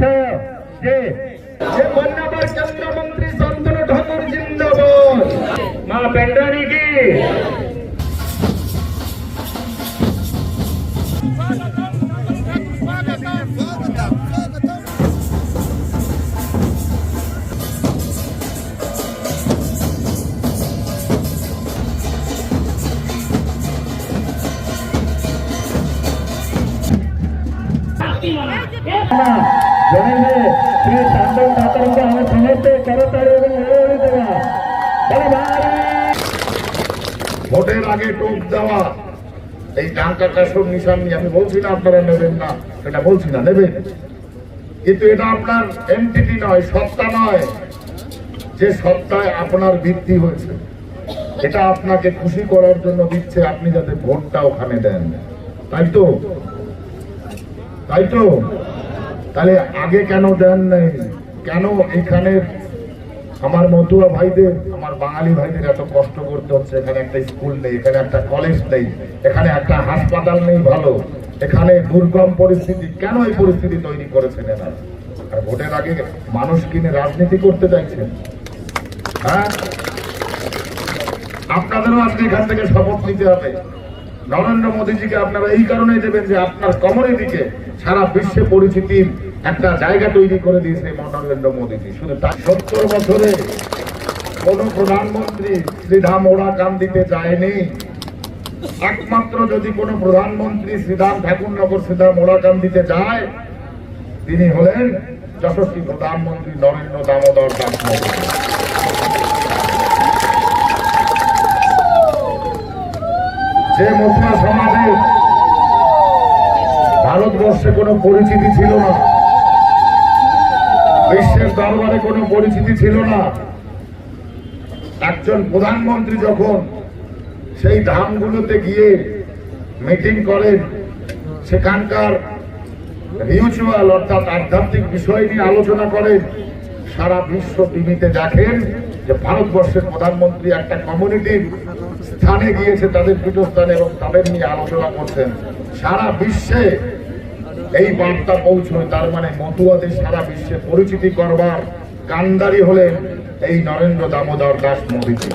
আচ্ছা যে যে মান্যবর কেন্দ্রমন্ত্রী শান্তনু ঠাকুর জিন্দাবাদ মা পেন্ডারি কি ಜನರಿಗೆ ಶ್ರೀ ಶಾಂತನ್ ಠಾಕೂರ್ಗೆ ಅವರ ಸಮಸ್ಯೆ ಕರತಾಳೆ ನೆರವೇರಿಸಿದ ভোটের আগে টোপ দেওয়া এই ডাঙ্কা কাশুর নিশান নিয়ে আমি বলছি না আপনারা নেবেন না এটা বলছি না নেবেন কিন্তু এটা আপনার এমটিটি নয় সত্তা নয় যে সত্তায় আপনার বৃদ্ধি হয়েছে এটা আপনাকে খুশি করার জন্য দিচ্ছে আপনি যাতে ভোটটা ওখানে দেন তাই তো তাই তো তাহলে আগে কেন দেন নাই? কেন এখানের আমার মতুয়া ভাইদের, আমার বাঙালি ভাইদের এত কষ্ট করতে হচ্ছে? এখানে একটা স্কুল নেই, এখানে একটা কলেজ নেই, এখানে একটা হাসপাতাল নেই ভালো। এখানে দুর্গম পরিস্থিতি, কেন এই পরিস্থিতি তৈরি করেছেন এরা আর ভোটের আগে মানুষ কিনে রাজনীতি করতে চাইছেন? হ্যাঁ? আপনাদেরও আজকে এখান থেকে শপথ নিতে হবে। নরেন্দ্র মোদীজিকে আপনারা এই কারণেই দেবেন যে আপনার কমিউনিটিকে সারা বিশ্বে পরিচিতির একটা জায়গা তৈরি করে দিয়েছে নরেন্দ্র মোদীজি। শুধু তার সত্তর বছরে কোন প্রধানমন্ত্রী শ্রীধাম ওরা কান দিতে যায়নি। একমাত্র যদি কোনো প্রধানমন্ত্রী শ্রীধাম ঠাকুরনগর শ্রীধাম ওরাকান দিতে যায়, তিনি হলেন যশস্বী প্রধানমন্ত্রী নরেন্দ্র দামোদর দাস যে মতুয়া সমাজে ভারতবর্ষে কোনো পরিচিতি ছিল না, বিশ্বের দরবারে কোনো পরিচিতি ছিল না, একজন প্রধানমন্ত্রী যখন সেই ধামগুলোতে গিয়ে মিটিং করেন, সেখানকার রিচুয়াল অর্থাৎ আধ্যাত্মিক বিষয় নিয়ে আলোচনা করেন, সারা বিশ্ব টিভিতে দেখেন যে ভারতবর্ষের প্রধানমন্ত্রী একটা কমিউনিটির স্থানে গিয়েছে তাদের পীঠস্থান এবং তাদের নিয়ে আলোচনা করছেন। সারা বিশ্বে এই বার্তা পৌঁছয়, তার মানে মতুয়াদের সারা বিশ্বে পরিচিতি করবার কান্দারি হলেন এই নরেন্দ্র দামোদর দাস মোদীজি।